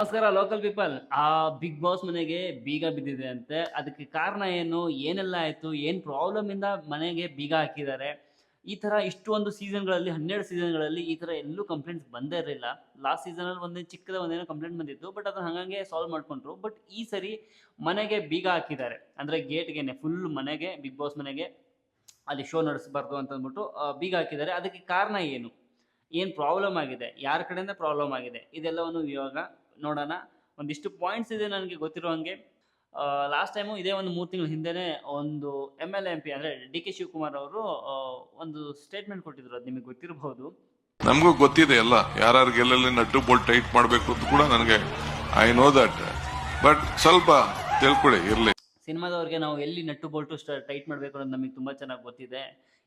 ನಮಸ್ಕಾರ local people ಆ big boss ಮನೆಗೆ ಬೀಗ ಬಿದ್ದಿದೆ ಅಂತೆ. ಅದಕ್ಕೆ ಕಾರಣ ಏನು? ಏನೆಲ್ಲ ಆಯ್ತು? ಏನ್ ಪ್ರಾಬ್ಲಮ್ ಇಂದ ಮನೆಗೆ ಬೀಗ ಹಾಕಿದ್ದಾರೆ? ಈ ತರ ಇಷ್ಟೊಂದು ಸೀಸನ್ಗಳಲ್ಲಿ ಹನ್ನೆರಡು ಸೀಸನ್ಗಳಲ್ಲಿ ಈ ತರ ಎಲ್ಲೂ ಕಂಪ್ಲೇಂಟ್ಸ್ ಬಂದೇ ಇರಲಿಲ್ಲ. ಲಾಸ್ಟ್ ಸೀಸನ್ ಅಲ್ಲಿ ಒಂದೇ ಚಿಕ್ಕದ ಒಂದೇನೋ ಕಂಪ್ಲೇಂಟ್ ಬಂದಿತ್ತು. ಬಟ್ ಅದನ್ನ ಹಂಗಂಗೆ ಸಾಲ್ವ್ ಮಾಡ್ಕೊಂಡ್ರು. ಬಟ್ ಈ ಸರಿ ಮನೆಗೆ ಬೀಗ ಹಾಕಿದ್ದಾರೆ. ಅಂದ್ರೆ ಗೇಟ್ಗೆನೆ ಫುಲ್ ಮನೆಗೆ ಬಿಗ್ ಬಾಸ್ ಮನೆಗೆ ಅಲ್ಲಿ ಶೋ ನಡೆಸಬಾರ್ದು ಅಂತ ಅಂದ್ಬಿಟ್ಟು ಬೀಗ ಹಾಕಿದ್ದಾರೆ. ಅದಕ್ಕೆ ಕಾರಣ ಏನು? ಏನು ಪ್ರಾಬ್ಲಮ್ ಆಗಿದೆ? ಯಾರ ಕಡೆಯಿಂದ ಪ್ರಾಬ್ಲಮ್ ಆಗಿದೆ? ಇದೆಲ್ಲವನ್ನು ಇವಾಗ ನೋಡೋಣ. ಒಂದಿಷ್ಟು ಪಾಯಿಂಟ್ಸ್ ಇದೆ ನನಗೆ ಗೊತ್ತಿರೋ ಹಂಗೆ ಲಾಸ್ಟ್ ಟೈಮು ಇದೇ ಒಂದು ಮೂರು ತಿಂಗಳ ಹಿಂದೆನೇ ಒಂದು ಎಂ ಎಲ್ ಎಂ ಪಿ ಅಂದರೆ ಡಿ ಕೆ ಶಿವಕುಮಾರ್ ಅವರು ಒಂದು ಸ್ಟೇಟ್ಮೆಂಟ್ ಕೊಟ್ಟಿದ್ರು. ಅದು ನಿಮಗೆ ಗೊತ್ತಿರಬಹುದು ನಮಗೂ ಗೊತ್ತಿದೆ ಎಲ್ಲ. ಯಾರ್ಯಾರಿಗೆ ಎಲ್ಲೆಲ್ಲಿ ನಟ್ಟು ಬೋಲ್ಟ್ ಟೈಟ್ ಮಾಡಬೇಕು ಅಂತ ಕೂಡ ನನಗೆ ಐ ನೋ ದಟ್ ಬಟ್ ಸ್ವಲ್ಪ ತಿಳ್ಕೊಳ್ಳಿ ಇರಲಿ. ಸಿನಿಮಾದವ್ರಿಗೆ ನಾವು ಎಲ್ಲಿ ನಟ್ಟು ಬೋಲ್ಟು ಟೈಟ್ ಮಾಡಬೇಕು ಅನ್ನೋದು ನಮಗೆ ತುಂಬ ಚೆನ್ನಾಗಿ ಗೊತ್ತಿದೆ.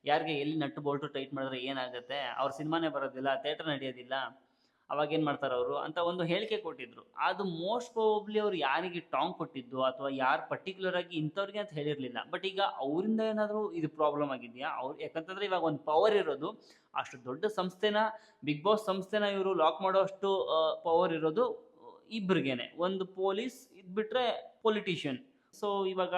ಯಾರಿಗೆ ಎಲ್ಲಿ ನಟ್ಟು ಬೋಲ್ಟು ಟೈಟ್ ಮಾಡಿದ್ರೆ ಏನಾಗುತ್ತೆ? ಅವ್ರ ಸಿನಿಮಾನೇ ಬರೋದಿಲ್ಲ ಥಿಯೇಟರ್ ನಡೆಯೋದಿಲ್ಲ. ಅವಾಗ ಏನು ಮಾಡ್ತಾರೆ ಅವರು ಅಂತ ಒಂದು ಹೇಳಿಕೆ ಕೊಟ್ಟಿದ್ರು. ಅದು ಮೋಸ್ಟ್ ಪ್ರಾಬಬ್ಲಿ ಅವ್ರು ಯಾರಿಗೆ ಟಾಂಗ್ ಕೊಟ್ಟಿದ್ದು ಅಥವಾ ಯಾರು ಪರ್ಟಿಕ್ಯುಲರ್ ಆಗಿ ಇಂಥವ್ರಿಗೆ ಅಂತ ಹೇಳಿರಲಿಲ್ಲ. ಬಟ್ ಈಗ ಅವರಿಂದ ಏನಾದರೂ ಇದು ಪ್ರಾಬ್ಲಮ್ ಆಗಿದೆಯಾ? ಅವ್ರು ಯಾಕಂತಂದ್ರೆ ಇವಾಗ ಒಂದು ಪವರ್ ಇರೋದು, ಅಷ್ಟು ದೊಡ್ಡ ಸಂಸ್ಥೆನ ಬಿಗ್ ಬಾಸ್ ಸಂಸ್ಥೆನ ಇವರು ಲಾಕ್ ಮಾಡೋ ಅಷ್ಟು ಪವರ್ ಇರೋದು ಇಬ್ಬರಿಗೇನೆ ಒಂದು ಪೊಲೀಸ್ ಇದು ಬಿಟ್ರೆ ಪೊಲಿಟಿಷಿಯನ್ ಸೊ ಇವಾಗ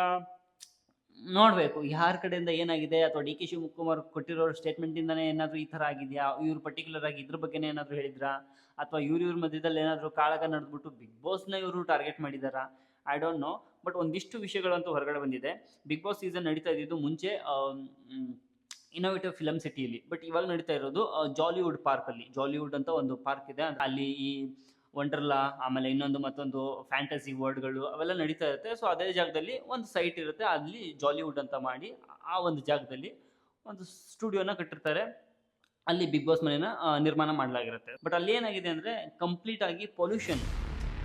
ನೋಡಬೇಕು, ಯಾರ ಕಡೆಯಿಂದ ಏನಾಗಿದೆ ಅಥವಾ ಡಿ ಕೆ ಶಿವಕುಮಾರ್ ಕೊಟ್ಟಿರೋ ಸ್ಟೇಟ್ಮೆಂಟಿಂದನೇ ಏನಾದರೂ ಈ ಥರ ಆಗಿದೆಯಾ? ಇವ್ರು ಪರ್ಟಿಕ್ಯುಲರ್ ಆಗಿ ಇದ್ರ ಬಗ್ಗೆನೇ ಏನಾದರೂ ಹೇಳಿದ್ರಾ? ಅಥವಾ ಇವ್ರ ಇವ್ರ ಮಧ್ಯದಲ್ಲಿ ಏನಾದರೂ ಕಾಳಗ ನಡೆದ್ಬಿಟ್ಟು ಬಿಗ್ ಬಾಸ್ನ ಇವರು ಟಾರ್ಗೆಟ್ ಮಾಡಿದಾರಾ? ಐ ಡೋಂಟ್ ನೋ ಬಟ್ ಒಂದಿಷ್ಟು ವಿಷಯಗಳಂತೂ ಹೊರಗಡೆ ಬಂದಿದೆ. ಬಿಗ್ ಬಾಸ್ ಸೀಸನ್ ನಡೀತಾ ಇದ್ದಿದ್ದು ಮುಂಚೆ ಇನೋವೇಟಿವ್ ಫಿಲಮ್ ಸಿಟಿಯಲ್ಲಿ ಬಟ್ ಇವಾಗ ನಡೀತಾ ಇರೋದು ಜಾಲಿವುಡ್ ಪಾರ್ಕಲ್ಲಿ ಜಾಲಿವುಡ್ ಅಂತ ಒಂದು ಪಾರ್ಕ್ ಇದೆ. ಅಲ್ಲಿ ಈ ವಂಡರ್ಲಾ ಆಮೇಲೆ ಇನ್ನೊಂದು ಮತ್ತೊಂದು ಫ್ಯಾಂಟಸಿ ವರ್ಡ್ಗಳು ಅವೆಲ್ಲ ನಡೀತಾ ಇರುತ್ತೆ. ಸೊ ಅದೇ ಜಾಗದಲ್ಲಿ ಒಂದು ಸೈಟ್ ಇರುತ್ತೆ. ಅಲ್ಲಿ ಜಾಲಿವುಡ್ ಅಂತ ಮಾಡಿ ಆ ಒಂದು ಜಾಗದಲ್ಲಿ ಒಂದು ಸ್ಟುಡಿಯೋನ ಕಟ್ಟಿರ್ತಾರೆ. ಅಲ್ಲಿ ಬಿಗ್ ಬಾಸ್ ಮನೆನ ನಿರ್ಮಾಣ ಮಾಡಲಾಗಿರುತ್ತೆ. ಬಟ್ ಅಲ್ಲಿ ಏನಾಗಿದೆ ಅಂದರೆ ಕಂಪ್ಲೀಟ್ ಆಗಿ ಪೊಲ್ಯೂಷನ್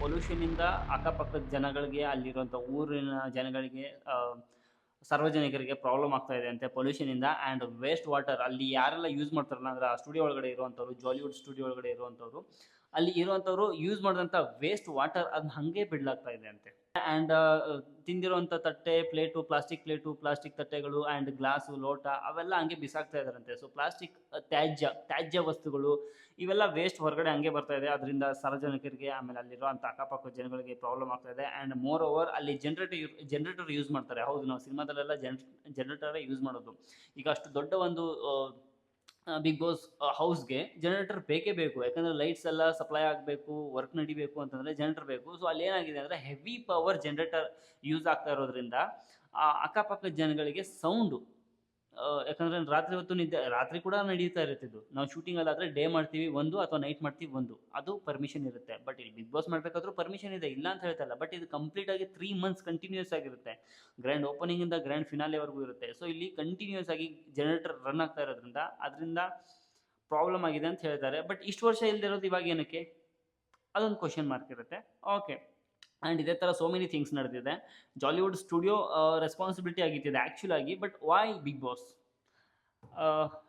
ಪೊಲ್ಯೂಷನಿಂದ ಅಕ್ಕಪಕ್ಕದ ಜನಗಳಿಗೆ ಅಲ್ಲಿರುವಂಥ ಊರಿನ ಜನಗಳಿಗೆ ಸಾರ್ವಜನಿಕರಿಗೆ ಪ್ರಾಬ್ಲಮ್ ಆಗ್ತಾ ಇದೆ ಅಂತೆ ಪೊಲ್ಯೂಷನಿಂದ ಆ್ಯಂಡ್ ವೇಸ್ಟ್ ವಾಟರ್ ಅಲ್ಲಿ ಯಾರೆಲ್ಲ ಯೂಸ್ ಮಾಡ್ತಾರಲ್ಲ, ಅಂದರೆ ಆ ಸ್ಟುಡಿಯೋ ಒಳಗಡೆ ಇರುವಂಥವ್ರು ಜಾಲಿವುಡ್ ಸ್ಟುಡಿಯೋ ಒಳಗಡೆ ಇರುವಂಥವ್ರು ಅಲ್ಲಿ ಇರುವಂಥವ್ರು ಯೂಸ್ ಮಾಡಿದಂಥ ವೇಸ್ಟ್ ವಾಟರ್ ಅದನ್ನ ಹಾಗೆ ಬಿಡ್ಲಾಗ್ತಾ ಇದೆ ಅಂತೆ. ಆ್ಯಂಡ್ ತಿಂದಿರುವಂಥ ತಟ್ಟೆ ಪ್ಲೇಟು ಪ್ಲಾಸ್ಟಿಕ್ ಪ್ಲೇಟು ಪ್ಲಾಸ್ಟಿಕ್ ತಟ್ಟೆಗಳು ಆ್ಯಂಡ್ ಗ್ಲಾಸು ಲೋಟ ಅವೆಲ್ಲ ಹಂಗೆ ಬಿಸಾಕ್ತಾ ಇದಾರಂತೆ ಸೊ ಪ್ಲಾಸ್ಟಿಕ್ ತ್ಯಾಜ್ಯ ತ್ಯಾಜ್ಯ ವಸ್ತುಗಳು ಇವೆಲ್ಲ ವೇಸ್ಟ್ ಹೊರಗಡೆ ಹಂಗೆ ಬರ್ತಾ ಇದೆ. ಅದರಿಂದ ಸಾರ್ವಜನಿಕರಿಗೆ, ಆಮೇಲೆ ಅಲ್ಲಿರುವಂಥ ಅಕ್ಕಪಕ್ಕ ಜನಗಳಿಗೆ ಪ್ರಾಬ್ಲಮ್ ಆಗ್ತಾ ಇದೆ. ಆ್ಯಂಡ್ ಮೋರ್ ಓವರ್ ಅಲ್ಲಿ ಜನರೇಟರ್ ಜನರೇಟರ್ ಯೂಸ್ ಮಾಡ್ತಾರೆ. ಹೌದು, ನಾವು ಸಿನಿಮಾದಲ್ಲೆಲ್ಲ ಜನ್ ಜನರೇಟರೇ ಯೂಸ್ ಮಾಡೋದು. ಈಗ ಅಷ್ಟು ದೊಡ್ಡ ಒಂದು ಬಿಗ್ ಬಾಸ್ ಹೌಸ್ಗೆ ಜನರೇಟರ್ ಬೇಕೇ ಬೇಕು. ಯಾಕಂದರೆ ಲೈಟ್ಸ್ ಎಲ್ಲ ಸಪ್ಲೈ ಆಗಬೇಕು ವರ್ಕ್ ನಡಿಬೇಕು ಅಂತಂದರೆ ಜನರೇಟರ್ ಬೇಕು. ಸೊ ಅಲ್ಲಿ ಏನಾಗಿದೆ ಅಂದರೆ ಹೆವಿ ಪವರ್ ಜನರೇಟರ್ ಯೂಸ್ ಆಗ್ತಾ ಇರೋದ್ರಿಂದ ಅಕ್ಕಪಕ್ಕದ ಜನಗಳಿಗೆ ಸೌಂಡು ಯಾಕಂದರೆ ರಾತ್ರಿ ಹೊತ್ತು ನಿದ್ದೆ, ರಾತ್ರಿ ಕೂಡ ನಡೀತಾ ಇರುತ್ತಿದ್ದು. ನಾವು ಶೂಟಿಂಗಲ್ಲಿ ಆದ್ರೆ ಡೇ ಮಾಡ್ತೀವಿ ಒಂದು ಅಥವಾ ನೈಟ್ ಮಾಡ್ತೀವಿ ಒಂದು. ಅದು ಪರ್ಮಿಷನ್ ಇರುತ್ತೆ. ಬಟ್ ಇಲ್ಲಿ ಬಿಗ್ ಬಾಸ್ ಮಾಡಬೇಕಾದ್ರೂ ಪರ್ಮಿಷನ್ ಇದೆ, ಇಲ್ಲ ಅಂತ ಹೇಳ್ತಾ ಇಲ್ಲ. ಬಟ್ ಇದು ಕಂಪ್ಲೀಟ್ ಆಗಿ ತ್ರೀ ಮಂತ್ಸ್ ಕಂಟಿನ್ಯೂಸ್ ಆಗಿರುತ್ತೆ. ಗ್ರ್ಯಾಂಡ್ ಓಪನಿಂಗ್ ಇಂದ ಗ್ರ್ಯಾಂಡ್ ಫಿನಾಲೆವರೆಗೂ ಇರುತ್ತೆ. ಸೊ ಇಲ್ಲಿ ಕಂಟಿನ್ಯೂಸ್ ಆಗಿ ಜನರೇಟರ್ ರನ್ ಆಗ್ತಾ ಇರೋದ್ರಿಂದ ಅದರಿಂದ ಪ್ರಾಬ್ಲಮ್ ಆಗಿದೆ ಅಂತ ಹೇಳ್ತಾರೆ. ಬಟ್ ಇಷ್ಟು ವರ್ಷ ಇಲ್ದಿರೋದು ಇವಾಗ ಏನಕ್ಕೆ? ಅದೊಂದು ಕ್ವಶನ್ ಮಾರ್ಕ್ ಇರುತ್ತೆ. ಓಕೆ ಆ್ಯಂಡ್ ಇದೇ ಥರ ಸೋ ಮೆನಿ ಥಿಂಗ್ಸ್ ನಡೆದಿದೆ. ಜಾಲಿವುಡ್ ಸ್ಟುಡಿಯೋ ರೆಸ್ಪಾನ್ಸಿಬಿಲಿಟಿ ಆಗಿತ್ತಿದೆ ಆ್ಯಕ್ಚುಲ್ ಆಗಿ ಬಟ್ ವೈ ಬಿಗ್ ಬಾಸ್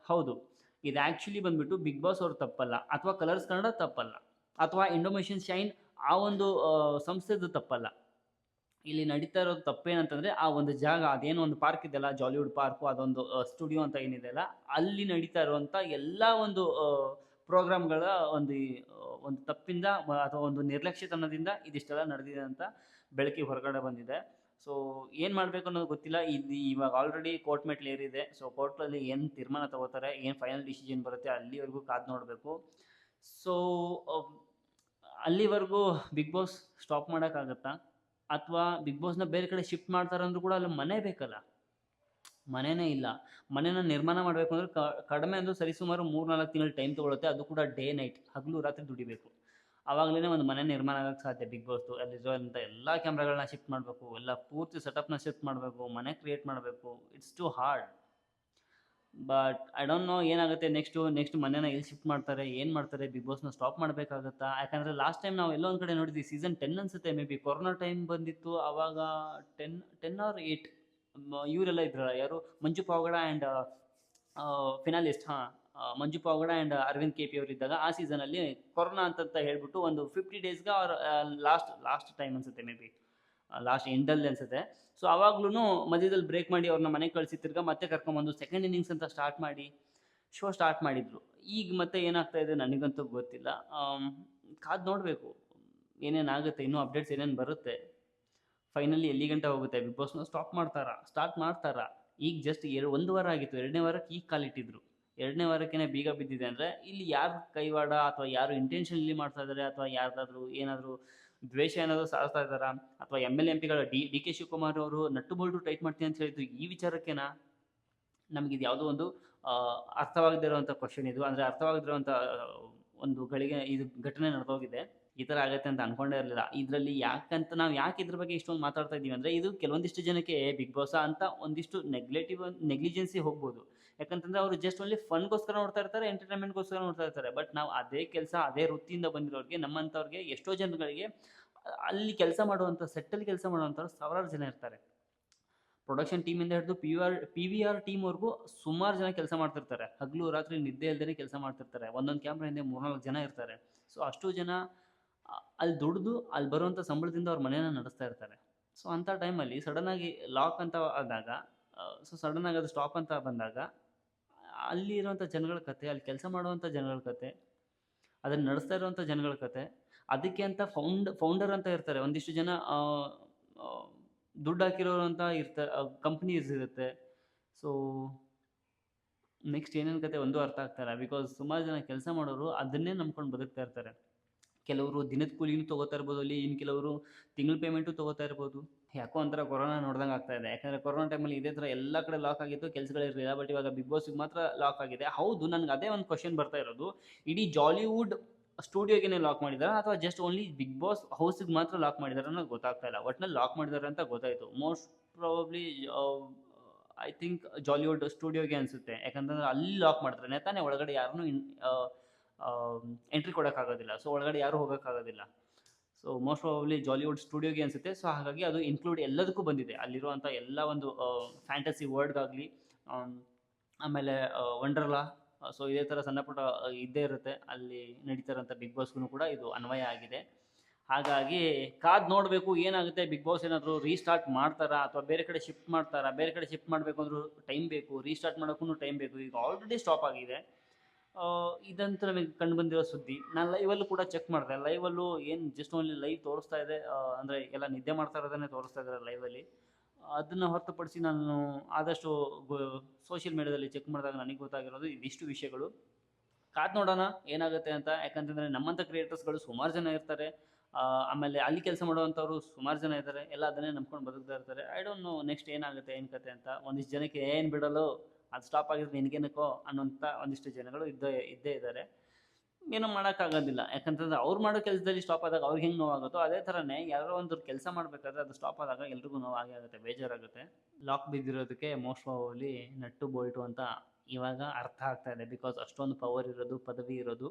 ಹೌದು. ಇದು ಆ್ಯಕ್ಚುಲಿ ಬಂದುಬಿಟ್ಟು ಬಿಗ್ ಬಾಸ್ ಅವ್ರು ತಪ್ಪಲ್ಲ, ಅಥವಾ ಕಲರ್ಸ್ ಕನ್ನಡ ತಪ್ಪಲ್ಲ, ಅಥವಾ ಇಂಡೋಮೇಷನ್ ಶೈನ್ ಆ ಒಂದು ಸಂಸ್ಥೆದು ತಪ್ಪಲ್ಲ. ಇಲ್ಲಿ ನಡೀತಾ ಇರೋದು ತಪ್ಪೇನಂತಂದರೆ ಆ ಒಂದು ಜಾಗ, ಅದೇನೋ ಒಂದು ಪಾರ್ಕ್ ಇದೆಯಲ್ಲ ಜಾಲಿವುಡ್ ಪಾರ್ಕು ಅದೊಂದು ಸ್ಟುಡಿಯೋ ಅಂತ ಏನಿದೆಯಲ್ಲ, ಅಲ್ಲಿ ನಡೀತಾ ಇರುವಂಥ ಎಲ್ಲ ಒಂದು ಪ್ರೋಗ್ರಾಮ್ಗಳ ಒಂದು ಒಂದು ತಪ್ಪಿಂದ ಅಥವಾ ಒಂದು ನಿರ್ಲಕ್ಷ್ಯತನದಿಂದ ಇದಿಷ್ಟೆಲ್ಲ ನಡೆದಿದೆ ಅಂತ ಬೆಳಕಿಗೆ ಹೊರಗಡೆ ಬಂದಿದೆ. ಸೊ, ಏನು ಮಾಡಬೇಕು ಅನ್ನೋದು ಗೊತ್ತಿಲ್ಲ. ಇದು ಇವಾಗ ಆಲ್ರೆಡಿ ಕೋರ್ಟ್ ಮೆಟ್ಲು ಏರಿದೆ ಸೊ ಕೋರ್ಟಲ್ಲಿ ಏನು ತೀರ್ಮಾನ ತಗೋತಾರೆ, ಏನು ಫೈನಲ್ ಡಿಸಿಷನ್ ಬರುತ್ತೆ ಅಲ್ಲಿವರೆಗೂ ಕಾದು ನೋಡಬೇಕು. ಸೊ ಅಲ್ಲಿವರೆಗೂ ಬಿಗ್ ಬಾಸ್ ಸ್ಟಾಪ್ ಮಾಡೋಕ್ಕಾಗತ್ತಾ? ಅಥವಾ ಬಿಗ್ ಬಾಸ್ನ ಬೇರೆ ಕಡೆ ಶಿಫ್ಟ್ ಮಾಡ್ತಾರಂದ್ರೂ ಕೂಡ ಅಲ್ಲಿ ಮನೆ ಬೇಕಲ್ಲ? ಮನೆನೇ ಇಲ್ಲ. ಮನೆನ ನಿರ್ಮಾಣ ಮಾಡಬೇಕು ಅಂದ್ರೆ ಕಡಿಮೆ ಅಂದರೂ ಸರಿಸುಮಾರು ಮೂರು ನಾಲ್ಕು ತಿಂಗಳು ಟೈಮ್ ತೊಗೊಳುತ್ತೆ. ಅದು ಕೂಡ ಡೇ ನೈಟ್ ಹಗಲು ರಾತ್ರಿ ದುಡಿಬೇಕು. ಆವಾಗಲೇ ಒಂದು ಮನೆ ನಿರ್ಮಾಣ ಆಗೋಕ್ಕೆ ಸಾಧ್ಯ ಬಿಗ್ ಬಾಸ್ದು ಅಂತ ಎಲ್ಲ ಕ್ಯಾಮ್ರಾಗಳನ್ನ ಶಿಫ್ಟ್ ಮಾಡಬೇಕು. ಎಲ್ಲ ಪೂರ್ತಿ ಸೆಟಪ್ನ ಶಿಫ್ಟ್ ಮಾಡಬೇಕು. ಮನೆ ಕ್ರಿಯೇಟ್ ಮಾಡಬೇಕು. It's too hard but I don't know ಏನಾಗುತ್ತೆ. ನೆಕ್ಸ್ಟು ನೆಕ್ಸ್ಟ್ ಮನೆನ ಎಲ್ಲಿ ಶಿಫ್ಟ್ ಮಾಡ್ತಾರೆ? ಏನು ಮಾಡ್ತಾರೆ? ಬಿಗ್ ಬಾಸ್ನ ಸ್ಟಾಪ್ ಮಾಡಬೇಕಾಗತ್ತಾ? ಯಾಕಂದರೆ ಲಾಸ್ಟ್ ಟೈಮ್ ನಾವು ಎಲ್ಲೋ ಒಂದು ಕಡೆ ನೋಡಿದ್ವಿ ಸೀಸನ್ ಟೆನ್ ಅನ್ಸುತ್ತೆ. ಮೇ ಬಿ ಕೊರೋನಾ ಟೈಮ್ ಬಂದಿತ್ತು. ಆವಾಗ ಟೆನ್ ಟೆನ್ ಆರ್ ಏಯ್ಟ್ ಇವರೆಲ್ಲ ಇದ್ರಲ್ಲ, ಯಾರು? ಮಂಜು ಪಾವಗಡ ಆ್ಯಂಡ್ ಫಿನಾಲಿಸ್ಟ್ ಹಾಂ. Manju Pavagada and Aravind K P ಅವರು ಇದ್ದಾಗ ಆ ಸೀಸನಲ್ಲಿ ಕೊರೋನಾ ಅಂತಂತ ಹೇಳ್ಬಿಟ್ಟು ಒಂದು ಫಿಫ್ಟಿ ಡೇಸ್ಗೆ ಅವ್ರ ಲಾಸ್ಟ್ ಲಾಸ್ಟ್ ಟೈಮ್ ಅನ್ಸುತ್ತೆ ಮೇ ಬಿ ಲಾಸ್ಟ್ ಎಂಡಲ್ಲಿ ಅನ್ಸುತ್ತೆ. ಸೊ ಅವಾಗ್ಲೂ ಮಧ್ಯದಲ್ಲಿ ಬ್ರೇಕ್ ಮಾಡಿ ಅವ್ರನ್ನ ಮನೆಗೆ ಕಳಿಸಿ ತಿರ್ಗ ಮತ್ತೆ ಕರ್ಕೊಂಬಂದು ಸೆಕೆಂಡ್ ಇನ್ನಿಂಗ್ಸ್ ಅಂತ ಸ್ಟಾರ್ಟ್ ಮಾಡಿ ಶೋ ಸ್ಟಾರ್ಟ್ ಮಾಡಿದ್ರು. ಈಗ ಮತ್ತೆ ಏನಾಗ್ತಾ ಇದೆ ನನಗಂತೂ ಗೊತ್ತಿಲ್ಲ. ಕಾದು ನೋಡಬೇಕು. ಏನೇನಾಗುತ್ತೆ, ಇನ್ನೂ ಅಪ್ಡೇಟ್ಸ್ ಏನೇನು ಬರುತ್ತೆ. ಫೈನಲಿ ಎಲ್ಲಿ ಗಂಟೆ ಹೋಗುತ್ತೆ? ಬಿಗ್ ಬಾಸ್ನ ಸ್ಟಾಪ್ ಮಾಡ್ತಾರಾ? ಸ್ಟಾರ್ಟ್ ಮಾಡ್ತಾರಾ? ಈಗ ಜಸ್ಟ್ ಎರಡು ಒಂದು ವಾರ ಆಗಿತ್ತು. ಎರಡನೇ ವಾರಕ್ಕೆ ಈಗ ಕಾಲಿಟ್ಟಿದ್ರು ಎರಡನೇ ವಾರಕ್ಕೇನೆ ಬೀಗ ಬಿದ್ದಿದೆ ಅಂದರೆ ಇಲ್ಲಿ ಯಾರು ಕೈವಾಡ ಅಥವಾ ಯಾರು ಇಂಟೆನ್ಷನ್ಲಿ ಮಾಡ್ತಾ ಇದ್ದಾರೆ ಅಥವಾ ಯಾರ್ದಾದ್ರು ಏನಾದರೂ ದ್ವೇಷ ಏನಾದರೂ ಸಾಧಿಸ್ತಾ ಇದ್ದಾರಾ ಅಥವಾ ಎಂ ಎಲ್ ಎಂ ಪಿಗಳ ಡಿ ಡಿ ಕೆ ಶಿವಕುಮಾರ್ ಅವರು ನಟ್ಟು ಬೋಲ್ಟು ಟೈಟ್ ಮಾಡ್ತೀನಿ ಅಂತ ಹೇಳಿದ್ದು ಈ ವಿಚಾರಕ್ಕೇನಾ? ನಮಗಿದು ಯಾವುದೋ ಒಂದು ಅರ್ಥವಾಗದಿರುವಂಥ ಕ್ವಶನ್ ಇದು. ಅಂದರೆ ಅರ್ಥವಾಗದಿರುವಂಥ ಒಂದು ಗಳಿಗೆ ಇದು ಘಟನೆ ನಡೆದೋಗಿದೆ. ಈ ಥರ ಆಗುತ್ತೆ ಅಂತ ಅನ್ಕೊಂಡೇ ಇರಲಿಲ್ಲ. ಇದರಲ್ಲಿ ಯಾಕಂತ ನಾವು ಯಾಕೆ ಇದ್ರ ಬಗ್ಗೆ ಇಷ್ಟೊಂದು ಮಾತಾಡ್ತಾ ಇದ್ದೀವಿ ಅಂದರೆ ಇದು ಕೆಲವೊಂದಿಷ್ಟು ಜನಕ್ಕೆ ಬಿಗ್ ಬಾಸ್ ಅಂತ ಒಂದಿಷ್ಟು ನೆಗ್ಲೆಟಿವ್ ನೆಗ್ಲಿಜೆನ್ಸಿ ಹೋಗ್ಬೋದು. ಯಾಕಂತಂದ್ರೆ ಅವರು ಜಸ್ಟ್ ಓನ್ಲಿ ಫನ್ಗೋಸ್ಕರ ನೋಡ್ತಾ ಇರ್ತಾರೆ ಎಂಟರ್ಟೈನ್ಮೆಂಟ್ಗೋಸ್ಕರ ನೋಡ್ತಾ ಇರ್ತಾರೆ. ಬಟ್ ನಾವು ಅದೇ ಕೆಲಸ, ಅದೇ ವೃತ್ತಿಯಿಂದ ಬಂದಿರೋರಿಗೆ, ನಮ್ಮಂಥವ್ರಿಗೆ ಎಷ್ಟೋ ಜನಗಳಿಗೆ ಅಲ್ಲಿ ಕೆಲಸ ಮಾಡುವಂಥ ಸೆಟ್ಟಲ್ಲಿ ಕೆಲಸ ಮಾಡುವಂಥವ್ರು ಸಾವಿರಾರು ಜನ ಇರ್ತಾರೆ. ಪ್ರೊಡಕ್ಷನ್ ಟೀಮಿಂದ ಹಿಡಿದು P R P V R ಟೀಮ್ವರೆಗೂ ಸುಮಾರು ಜನ ಕೆಲಸ ಮಾಡ್ತಿರ್ತಾರೆ. ಹಗಲು, ರಾತ್ರಿ ನಿದ್ದೆ ಇಲ್ದೇ ಕೆಲಸ ಮಾಡ್ತಿರ್ತಾರೆ. ಒಂದೊಂದು ಕ್ಯಾಮ್ರಾ ಹಿಂದೆ ಮೂರ್ನಾಲ್ಕು ಜನ ಇರ್ತಾರೆ. ಸೊ ಅಷ್ಟು ಜನ ಅಲ್ಲಿ ದುಡಿದು ಅಲ್ಲಿ ಬರುವಂಥ ಸಂಬಳದಿಂದ ಅವ್ರ ಮನೇನ ನಡೆಸ್ತಾ ಇರ್ತಾರೆ. ಸೊ ಅಂಥ ಟೈಮಲ್ಲಿ ಸಡನ್ನಾಗಿ ಲಾಕ್ ಅಂತ ಆದಾಗ ಸೊ ಸಡನ್ನಾಗಿ ಅದು ಸ್ಟಾಪ್ ಅಂತ ಬಂದಾಗ, ಅಲ್ಲಿ ಇರುವಂಥ ಜನಗಳ ಕತೆ, ಅಲ್ಲಿ ಕೆಲಸ ಮಾಡುವಂಥ ಜನಗಳ ಕತೆ, ಅದನ್ನು ನಡೆಸ್ತಾ ಇರುವಂಥ ಜನಗಳ ಕತೆ, ಅದಕ್ಕೆ ಅಂತ ಫೌಂಡ್ ಫೌಂಡರ್ ಅಂತ ಇರ್ತಾರೆ. ಒಂದಿಷ್ಟು ಜನ ದುಡ್ಡು ಹಾಕಿರೋರು ಅಂತ ಇರ್ತಾರೆ ಕಂಪ್ನೀಸ್ ಇರುತ್ತೆ. ಸೊ ನೆಕ್ಸ್ಟ್ ಏನೇನು ಕತೆ, ಒಂದು ಅರ್ಥ ಆಗ್ತಾರೆ ಬಿಕಾಸ್ ಸುಮಾರು ಜನ ಕೆಲಸ ಮಾಡೋರು ಅದನ್ನೇ ನಂಬ್ಕೊಂಡು ಬದುಕ್ತಾ ಇರ್ತಾರೆ. ಕೆಲವರು ದಿನದ ಕೂಲಿನೂ ತೊಗೋತಾ ಇರ್ಬೋದು, ಅಲ್ಲಿ ಇನ್ನು ಕೆಲವರು ತಿಂಗಳ ಪೇಮೆಂಟು ತೊಗೋತಾ ಇರ್ಬೋದು. ಯಾಕೋ ಒಂಥರ ಕೊರೋನಾ ನೋಡ್ದಂಗೆ ಆಗ್ತಾ ಇದೆ. ಯಾಕಂದರೆ ಕೊರೋನಾ ಟೈಮಲ್ಲಿ ಇದೇ ಥರ ಎಲ್ಲ ಕಡೆ ಲಾಕ್ ಆಗಿತ್ತು ಕೆಲಸಗಳಿರಲಿಲ್ಲ ಬಟ್ ಇವಾಗ ಬಿಗ್ ಬಾಸಿಗೆ ಮಾತ್ರ ಲಾಕ್ ಆಗಿದೆ. ಹೌದು, ನನಗೆ ಅದೇ ಒಂದು ಕ್ವಶನ್ ಬರ್ತಾ ಇರೋದು. ಇಡೀ ಜಾಲಿವುಡ್ ಸ್ಟುಡಿಯೋಗೆನೇ ಲಾಕ್ ಮಾಡಿದಾರ? ಅಥವಾ ಜಸ್ಟ್ ಓನ್ಲಿ ಬಿಗ್ ಬಾಸ್ ಹೌಸಿಗೆ ಮಾತ್ರ ಲಾಕ್ ಮಾಡಿದಾರ ಅನ್ನೋದು ಗೊತ್ತಾಗ್ತಾ ಇಲ್ಲ. ಒಟ್ನಲ್ಲಿ ಲಾಕ್ ಮಾಡಿದಾರೆ ಅಂತ ಗೊತ್ತಾಯಿತು. Most probably I think Jollywood ಸ್ಟುಡಿಯೋಗೆ ಅನಿಸುತ್ತೆ. ಯಾಕಂತಂದ್ರೆ ಅಲ್ಲಿ ಲಾಕ್ ಮಾಡ್ತಾರೆ. ತಾನೇ ಒಳಗಡೆ ಯಾರನ್ನೂ ಎಂಟ್ರಿ ಕೊಡೋಕ್ಕಾಗೋದಿಲ್ಲ ಸೊ ಒಳಗಡೆ ಯಾರೂ ಹೋಗೋಕ್ಕಾಗೋದಿಲ್ಲ ಸೊ ಮೋಸ್ಟ್ ಪ್ರಾಬಬ್ಲಿ ಜಾಲಿವುಡ್ ಸ್ಟುಡಿಯೋಗೆ ಅನಿಸುತ್ತೆ. ಸೊ ಹಾಗಾಗಿ ಅದು ಇನ್ಕ್ಲೂಡ್ ಎಲ್ಲದಕ್ಕೂ ಬಂದಿದೆ. ಅಲ್ಲಿರುವಂಥ ಎಲ್ಲ ಒಂದು ಫ್ಯಾಂಟಸಿ ವರ್ಡ್ಗಾಗಲಿ ಆಮೇಲೆ ವಂಡರ್ಲಾ ಸೊ ಇದೇ ಥರ ಸಣ್ಣ ಪುಟ್ಟ ಇದ್ದೇ ಇರುತ್ತೆ. ಅಲ್ಲಿ ನಡೀತಾ ಇರೋಂಥ ಬಿಗ್ ಬಾಸ್ಗೂ ಕೂಡ ಇದು ಅನ್ವಯ ಆಗಿದೆ. ಹಾಗಾಗಿ ಕಾದ್ ನೋಡಬೇಕು, ಏನಾಗುತ್ತೆ? ಬಿಗ್ ಬಾಸ್ ಏನಾದರೂ ರೀಸ್ಟಾರ್ಟ್ ಮಾಡ್ತಾರಾ? ಅಥವಾ ಬೇರೆ ಕಡೆ ಶಿಫ್ಟ್ ಮಾಡ್ತಾರಾ? ಬೇರೆ ಕಡೆ ಶಿಫ್ಟ್ ಮಾಡಬೇಕು ಅಂದ್ರೂ ಟೈಮ್ ಬೇಕು. ರೀಸ್ಟಾರ್ಟ್ ಮಾಡೋಕ್ಕೂ ಟೈಮ್ ಬೇಕು. ಈಗ ಆಲ್ರೆಡಿ ಸ್ಟಾಪ್ ಆಗಿದೆ. ಇದಂತೂ ನಮಗೆ ಕಂಡು ಬಂದಿರೋ ಸುದ್ದಿ. ನಾನು ಲೈವಲ್ಲೂ ಕೂಡ ಚೆಕ್ ಮಾಡಿದೆ. ಲೈವಲ್ಲೂ ಏನು ಜಸ್ಟ್ ಓನ್ಲಿ ಲೈವ್ ತೋರಿಸ್ತಾ ಇದೆ. ಅಂದರೆ ಎಲ್ಲ ನಿದ್ದೆ ಮಾಡ್ತಾ ಇರೋದನ್ನೇ ತೋರಿಸ್ತಾ ಇದ್ದಾರೆ ಲೈವಲ್ಲಿ ಅದನ್ನು ಹೊರತುಪಡಿಸಿ ನಾನು ಆದಷ್ಟು ಸೋಷಿಯಲ್ ಮೀಡಿಯಾದಲ್ಲಿ ಚೆಕ್ ಮಾಡಿದಾಗ ನನಗೆ ಗೊತ್ತಾಗಿರೋದು ಇದಿಷ್ಟು ವಿಷಯಗಳು. ಕಾದ್ ನೋಡೋಣ, ಏನಾಗುತ್ತೆ ಅಂತ. ಯಾಕಂತಂದರೆ ನಮ್ಮಂಥ ಕ್ರಿಯೇಟರ್ಸ್ಗಳು ಸುಮಾರು ಜನ ಇರ್ತಾರೆ. ಆಮೇಲೆ ಅಲ್ಲಿ ಕೆಲಸ ಮಾಡುವಂಥವ್ರು ಸುಮಾರು ಜನ ಇದ್ದಾರೆ ಎಲ್ಲ ಅದನ್ನೇ ನಂಬ್ಕೊಂಡು ಬದುಕ್ತಾ ಇರ್ತಾರೆ. ಐ ಡೋಂಟ್ ನೋ ನೆಕ್ಸ್ಟ್ ಏನಾಗುತ್ತೆ, ಏನು ಕತೆ ಅಂತ. ಒಂದಿಷ್ಟು ಜನಕ್ಕೆ ಏನು ಬಿಡಲು ಅದು ಸ್ಟಾಪ್ ಆಗಿದ್ರೆ ನಿನಗೇನಕ್ಕೋ ಅನ್ನೋಂಥ ಒಂದಿಷ್ಟು ಜನಗಳು ಇದ್ದೇ ಇದ್ದೇ ಇದ್ದಾರೆ ಏನೂ ಮಾಡೋಕ್ಕಾಗೋದಿಲ್ಲ. ಯಾಕಂತಂದ್ರೆ ಅವ್ರು ಮಾಡೋ ಕೆಲಸದಲ್ಲಿ ಸ್ಟಾಪ್ ಆದಾಗ ಅವ್ರಿಗೆ ಹೆಂಗೆ ನೋವಾಗುತ್ತೋ ಅದೇ ಥರನೇ ಯಾರೋ ಒಂದು ಕೆಲಸ ಮಾಡಬೇಕಾದ್ರೆ ಅದು ಸ್ಟಾಪ್ ಆದಾಗ ಎಲ್ರಿಗೂ ನೋವಾಗೇ ಆಗುತ್ತೆ, ಬೇಜಾರಾಗುತ್ತೆ. ಲಾಕ್ ಬಿದ್ದಿರೋದಕ್ಕೆ ಮೋಸ್ಟ್ ಪ್ರಾಬಲಿ ನಟ್ಟು ಬೋಲ್ಟು ಅಂತ ಇವಾಗ ಅರ್ಥ ಆಗ್ತಾ ಇದೆ. ಬಿಕಾಸ್ ಅಷ್ಟೊಂದು ಪವರ್ ಇರೋದು, ಪದವಿ ಇರೋದು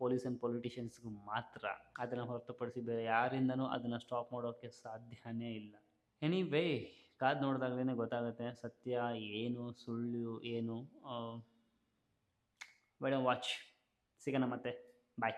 ಪೊಲೀಸ್ ಆ್ಯಂಡ್ ಪೊಲಿಟಿಷಿಯನ್ಸ್ಗೂ ಮಾತ್ರ. ಅದನ್ನು ಹೊರತುಪಡಿಸಿ ಬೇರೆ ಯಾರಿಂದನೂ ಅದನ್ನು ಸ್ಟಾಪ್ ಮಾಡೋಕ್ಕೆ ಸಾಧ್ಯನೇ ಇಲ್ಲ. ಎನಿವೇ ಕಾದು ನೋಡಿದಾಗಲೇ ಗೊತ್ತಾಗುತ್ತೆ. ಸತ್ಯ ಏನು ಸುಳ್ಳು ಏನು ಬೇಡ ವಾಚ್ ಸಿಗೋಣ ಮತ್ತೆ. ಬಾಯ್